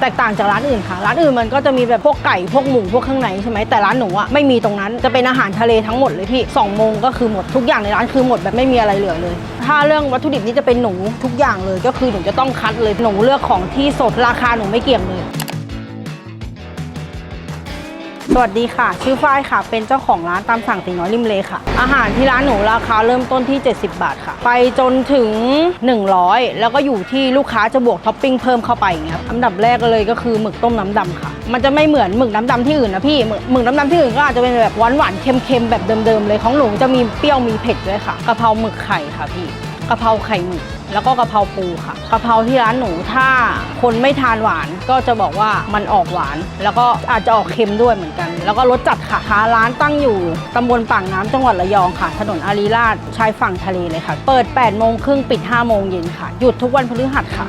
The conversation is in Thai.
แตกต่างจากร้านอื่นค่ะ ร้านอื่นมันก็จะมีแบบพวกไก่พวกหมูพวกเครื่องในใช่ไหมแต่ร้านหนูอะไม่มีตรงนั้นจะเป็นอาหารทะเลทั้งหมดเลยพี่สองโมงก็คือหมดทุกอย่างในร้านคือหมดแบบไม่มีอะไรเหลือเลย ถ้าเรื่องวัตถุดิบนี่จะเป็นหนูทุกอย่างเลย ก็คือหนูจะต้องคัดเลยหนูเลือกของที่สดราคาหนูไม่เกี่ยงเลย สวัสดีค่ะ ชื่อฝ้ายค่ะ เป็นเจ้าของร้านตามสั่งตีน้อยริมเลค่ะ อาหารที่ร้านหนูราคาเริ่มต้นที่ 70 บาทค่ะ ไปจนถึง 100 แล้วก็อยู่ที่ลูกค้าจะบวกท็อปปิ้งเพิ่มเข้าไปอย่างเงี้ยครับอันดับแรกเลยก็คือหมึกต้มน้ำดำค่ะ มันจะไม่เหมือนหมึกน้ำดำที่อื่นนะพี่หมึกหมึกน้ำดำที่อื่นก็อาจจะเป็นแบบหวานหวานๆเค็มๆแบบเดิมๆเลยของหนูจะมีเปรี้ยวมีเผ็ดด้วยค่ะกะเพราหมึกไข่ค่ะพี่ กะเพราไข่หมึกแล้วก็กะเพราปูค่ะกะเพราที่ร้านหนูถ้าคนไม่ทานหวานก็จะบอกว่ามันออกหวาน แล้วก็อาจจะออกเค็มด้วยเหมือนกัน แล้วก็รสจัดค่ะทาร้านตั้งอยู่ตำบลปากน้ำจังหวัดระยองค่ะ ถนนอารีราชชายฝั่งทะเลเลยค่ะ เปิด8โมงครึ่งปิด5โมงเย็นค่ะ หยุดทุกวันพฤหัสค่ะ